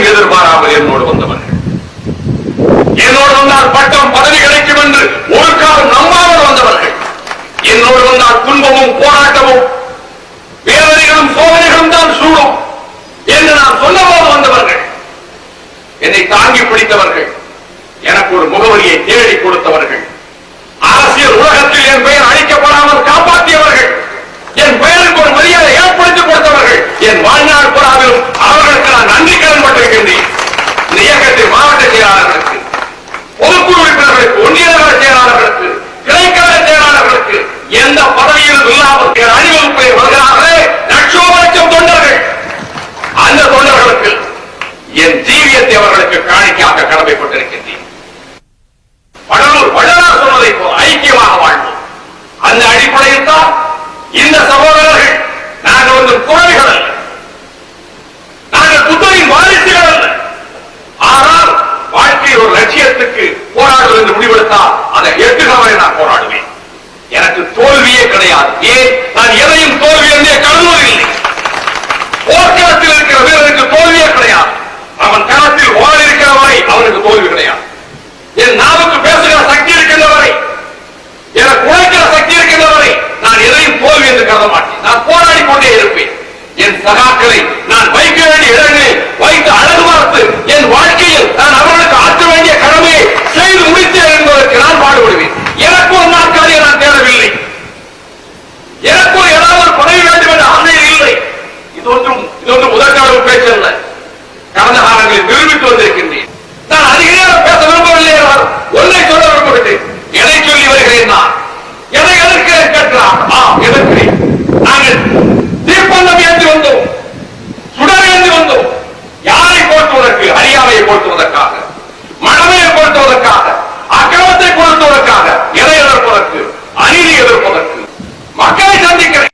எதையும் எதிர்பாராமல் என்னோடு வந்தவர்கள் என்னோடு வந்தால் பட்டம் பதவி கிடைக்கும் என்று ஒரு காலம் நம்பாமல் வந்தவர்கள். என்னோடு வந்தால் துன்பமும் போராட்டமும் வேதனைகளும் சோதனைகளும் தான் சூடும் என்று நான் சொன்னபோது வந்தவர்கள். என்னை தாங்கி பிடித்தவர்கள். எனக்கு ஒரு முகவரியை தேடி கொடுத்தவர்கள். எந்த பதவியில் இல்லாமல் அணிவகுப்பை வருகிறார்களே லட்சோப லட்சம் தொண்டர்கள். அந்த தொண்டர்களுக்கு என் ஜீவியத்தை அவர்களுக்கு காணிக்கையாக கடமைப்பட்டிருக்கின்றேன். வடலூர் வள்ளலார் சொன்னதை போல் ஐக்கியமாக வாழ்வோம். அந்த அடிப்படையில் தான் இந்த சகோதரர்கள் நாங்கள் வந்து குழந்தைகள் தோல்வியே ஏன்? நான் எதையும் தோல்வி என்றே கருதுவதில்லை. போர்க்களத்தில் இருக்கிற வீரனுக்கு தோல்வியே கிடையாது. அவன் களத்தில் ஓடி இருக்கிற வரை அவனுக்கு தோல்வி கிடையாது. என் நாவுக்கு பேசுகிற சக்தி இருக்கின்ற வரை எனக்கு உழைக்கிற சக்தி இருக்கின்ற வரை நான் எதையும் தோல்வி என்று கருத மாட்டேன். நான் போராடி கொண்டே இருப்பேன். என் சகாக்களை நான் வந்திருக்கின்றேன் நான் அதிக நேரம் பேச விரும்பவில்லை ஒன்றை சொல்ல விரும்புகிறேன் எதை சொல்லி வருகிறேன் நான்? எதை எதிர்க்கிறேன் கேட்கிறார் ஆ எதிர்க்கிறேன் நாங்கள்